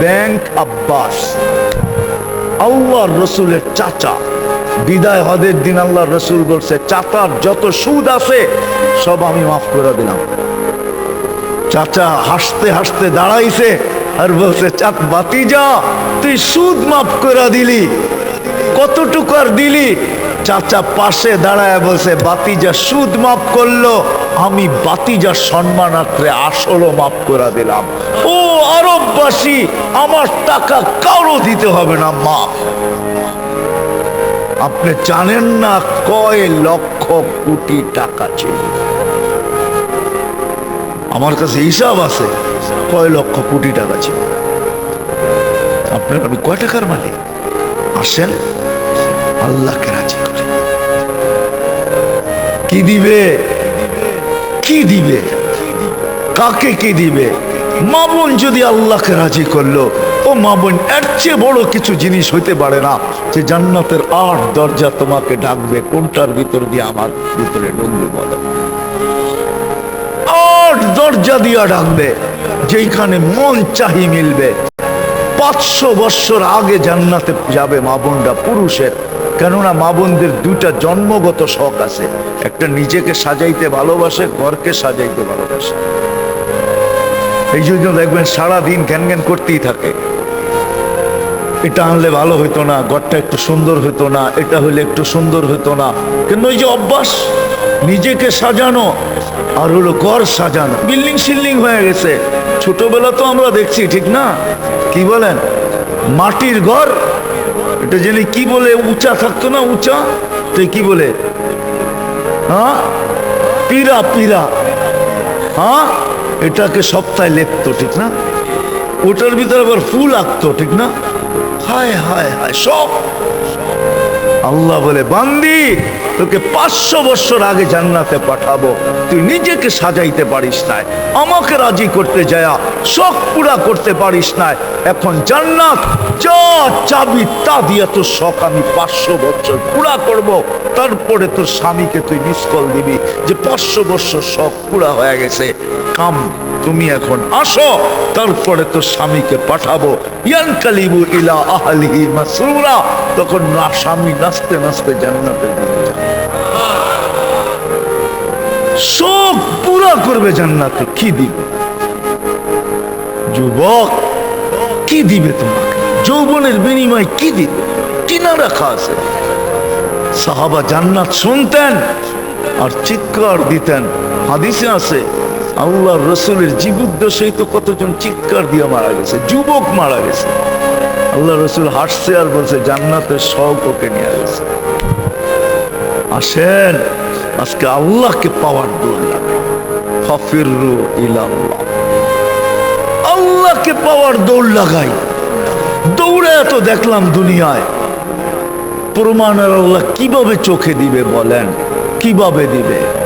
Bank Abbas. আল্লাহ রসুলের চাচা। বিদায় হদের দিন আল্লাহ রসুল বলছে, চাচার যত সুদ আছে, সব আমি মাফ করে দিলাম। চাচা হাসতে হাসতে দাঁড়াইছে আর বলছে চাক বাতি যা তুই সুদ মাফ করে দিলি। কতটুকু আর দিলি? চাচা পাশে দাঁড়ায় বলছে, বাতিজা, সুদ মাফ করল, আমি বাতিজা সম্মানার্থে আসলও মাফ করে দিলাম। ও আরববাসী, আমার টাকা কারও দিতে হবে না মাফ আপনি জানেন না কয় লক্ষ কোটি টাকা ছিল? আমার কাছে হিসাব আছে, কয় লক্ষ কোটি টাকা ছিল। আপনার আমি কয় টাকার মালিক? আসেন, আল্লাহকে কি দিবে? কি দিবে? কাকে কি দিবে? মামুন যদি আল্লাহকে রাজি করল, ও মামুন এর চেয়ে বড় কিছু জিনিস হইতে পারে না যে জান্নাতের আট দরজা তোমাকে ডাকবে, কোনটার ভিতর দিয়ে আমার ভিতরে ঢুকবে বলো? আট দরজা দিয়া ডাকবে, যেইখানে মন চাহি মিলবে। পাঁচশো বৎসর আগে জান্নাতে যাবে মা বোনরা পুরুষের। কেননা মা বোনদের দুইটা জন্মগত শখ আছে। একটা নিজেকে সাজাইতে ভালোবাসে, ঘরকে সাজাইতে ভালোবাসে। এই জন্য দেখবেন সারাদিন ঘ্যান ঘ্যান করতেই থাকে। এটা আনলে ভালো হইতো না, ঘরটা একটু সুন্দর হইতো না, এটা হলে একটু সুন্দর হইতো না। কিন্তু ওই যে অভ্যাস? নিজেকে সাজানো, আর হলো ঘর সাজানো। বিল্ডিং সিল্ডিং হয়ে গেছে। ছোটবেলা তো আমরা দেখছি, ঠিক না? কি বলেন? মাটির ঘর? এটা জেনে কি বলে উঁচা থাকতো না উঁচা? তো কি বলে? হ্যাঁ? পীরা পীরা হ্যাঁ? এটাকে সপ্তাহে লেপতো, ঠিক না? ওটার ভিতরে আবার ফুল আঁকতো, ঠিক না? হায় হায় হায়, সব। আল্লাহ বলে, বান্দি! তোকে পাঁচশো বছর আগে জান্নাতে পাঠাবো। তুই নিজেকে সাজাইতে পারিস না আমাকে রাজি করতে যায়া শখ পুরা করতে পারিস না এখন জান্নাত যা চাবি তা দিয়ে তোর শখ আমি পাঁচশো বছর পুরা করব। তারপরে তোর স্বামীকে তুই মিস কল দিবি যে পাঁচশো বছর শখ পুরা হয়ে গেছে। কাম তুমি এখন আসো, তারপরে তোর স্বামীকে পাঠাবো। ইয়ান কালিবু ইলা আহলিহি মাসরুরা। তখন না স্বামী নাচতে নাচতে জান্নাতে শোক পুরা করবে জান্নাতে। কি দিবে? যুবক, কি দিবে তোমাকে? যৌবনের বিনিময় কি দিবে? কিনা রাখা আছে সাহাবা জান্নাত শুনতেন আর চিৎকার দিতেন। হাদিসে আছে আল্লাহ রসুলের জীবুদ্দেশেই তো কতজন চিৎকার দিয়ে মারা গেছে, যুবক মারা গেছে। আল্লাহ রসুল হাসছে আর বলছে, জান্নাতের শখ ওকে নিয়ে গেছে। আসেন, আজকে আল্লাহকে পাওয়ার দৌড় লাগে আল্লাহকে পাওয়ার দৌড় লাগাই। দৌড়ে এত দেখলাম দুনিয়ায়। প্রমাণের আল্লাহ কীভাবে চোখে দিবে বলেন? কীভাবে দিবে?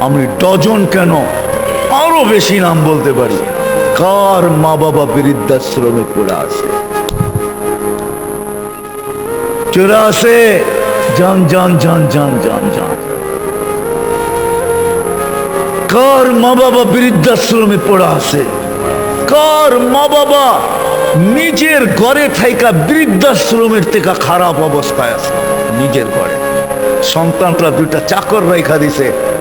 আমি ডজন কেন? আরও বেশি নাম বলতে পারি। কার মা বাবা বৃদ্ধাশ্রমে পড়ে আছে? চলে আসে। যান যান যান যান যান যান। কার মা বাবা বৃদ্ধাশ্রমে পড়ে আছে? কার মা বাবা নিজের ঘরে থাইকা বৃদ্ধাশ্রমের থেকে খারাপ অবস্থায় আছে? নিজের ঘরে। সন্তানরা দুইটা চাকর রেখা দিছে।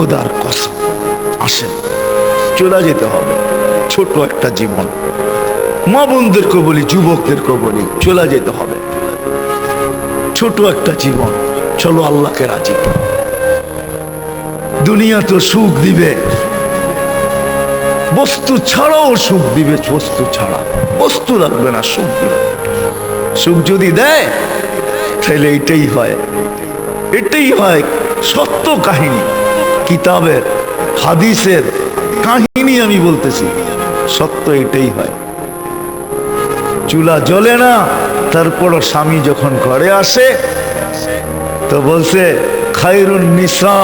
খোদার কসম। আসেন, চলে যেতে হবে। ছোট একটা জীবন। মা বোনদেরকে বলি, যুবকদেরকে বলি, চলে যেতে হবে। ছোট একটা জীবন। চলো আল্লাহকে রাজি। দুনিয়া তো সুখ দিবে। বস্তু ছাড়াও সুখ দিবে, বস্তু ছাড়া। বস্তু লাগবে না, সুখ দিবে। সুখ যদি দেয়, তাহলে এটাই হয়। এটাই হয় সত্য কাহিনী। কিতাবের, হাদিসের কাহিনী আমি বলতেছি। সত্য এটাই হয়। চুলা জ্বলে না তারপর স্বামী যখন ঘরে আসে, তো বলছে খাইরুন নিসা।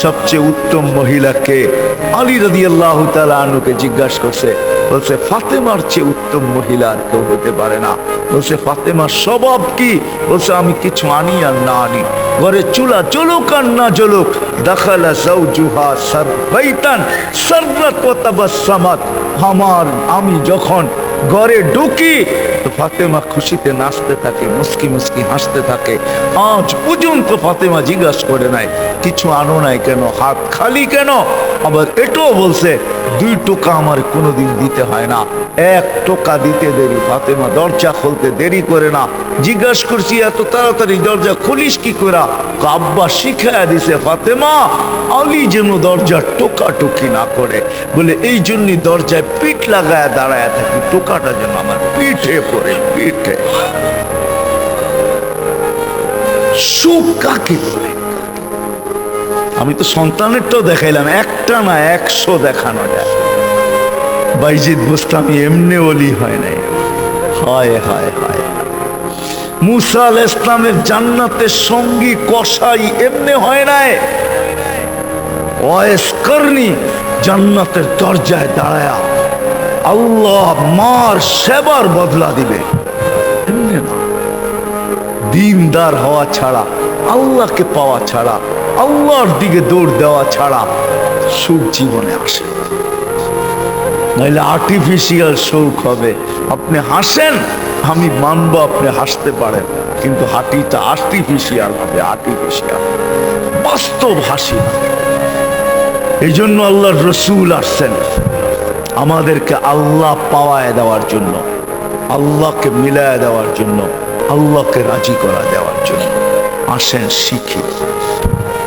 সবচেয়ে উত্তম মহিলাকে আলী রাদি আল্লাহ আনুকে জিজ্ঞাসা করছে, বলছে, ফাতেমার চেয়ে উত্তম মহিলা আর কেউ হতে পারে না। বলছে, ফাতেমার স্বভাব কি? বলছে, আমি কিছু আনি আর না আনি। ঘরে চুলা জ্বলুক আর না জ্বলুক, দাখালা আমার, আমি যখন ঘরে ঢুকি। তো ফাতেমা খুশিতে নাচতে থাকে মুসকি মুসকি হাসতে থাকে। আজ পর্যন্ত ফাতেমা জিজ্ঞাসা করে নাই, কিছু আনো নাই কেন? হাত খালি কেন? আবার এটাও বলছে দুই টোকা আমার কোনোদিন দিতে হয় না। এক টোকা দিতে দেরি। ফাতেমা দরজা খুলতে দেরি করে না। জিজ্ঞাসা করছি, এত তাড়াতাড়ি দরজা খুলিস কি করা? আব্বা শিখায় দিছে, ফাতেমা, আলী যেন দরজা টোকা টুকি না করে। বলে, এই জন্যই দরজায় পিঠ লাগায় দাঁড়ায় থাকি। টোকাটা যেন আমার পিঠে পড়ে, পিঠে। সুখ কাকে বলে? আমি তো সন্তানেরটাও দেখাইলাম, একটা না একশো দেখানো যায়। বাইজিদ বুস্তামি এমনি ওলি হয় নাই। হায় হায় হায়। মুসা ইসলামের জান্নাতের সঙ্গী কষাই এমনি হয় নাই। ওয়েস করনি জান্নাতের দরজায় দাঁড়ায়া আল্লাহ মার সেবার বদলা দিবে। না। দিনদার হওয়া ছাড়া, আল্লাহকে পাওয়া ছাড়া আল্লাহর দিকে দৌড় দেওয়া ছাড়া সুখ জীবনে আসে। নাহলে আর্টিফিশিয়াল শৌক হবে। আপনি হাসেন, আমি মানবো আপনি হাসতে পারেন। কিন্তু হাঁটিটা আর্টিফিশিয়াল হবে আর্টিফিশিয়াল বাস্তব হাসি না। এই জন্য আল্লাহর রসুল আসছেন। আমাদেরকে আল্লাহ পাওয়ায় দেওয়ার জন্য, আল্লাহকে মিলায় দেওয়ার জন্য, আল্লাহকে রাজি করা দেওয়ার জন্য। আসেন শিখি।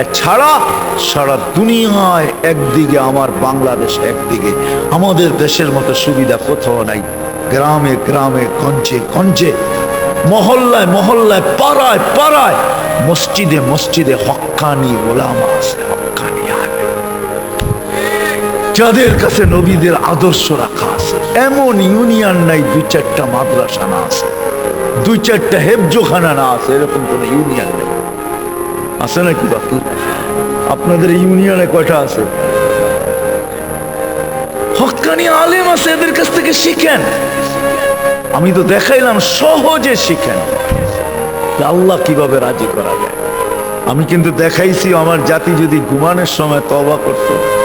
এছাড়া সারা দুনিয়ায় একদিকে আমার বাংলাদেশ, একদিকে আমাদের দেশের মতো সুবিধা কোথাও নাই। গ্রামে গ্রামে, গঞ্জে গঞ্জে, মহল্লায় মহল্লায়, পাড়ায় পাড়ায়, মসজিদে মসজিদে হক্কানি ওলামা আছে। যাদের কাছে নবীদের আদর্শ রাখা আছে, এমন ইউনিয়ন নাই, দুই চারটা মাদ্রাসা না আছে, দুই চারটা হেফজোখানা না আছে, এরকম কোন ইউনিয়ন নেই। আছে নাকি বাপু? আপনাদের ইউনিয়নে কয়টা আছে? হকানি আলেম আছে, এদের কাছ থেকে শিখেন। আমি তো দেখাইলাম, সহজে শিখেন। আল্লাহ কীভাবে রাজি করা যায়। আমি কিন্তু দেখাইছি, আমার জাতি যদি ঘুমানোর সময় তবা করতো।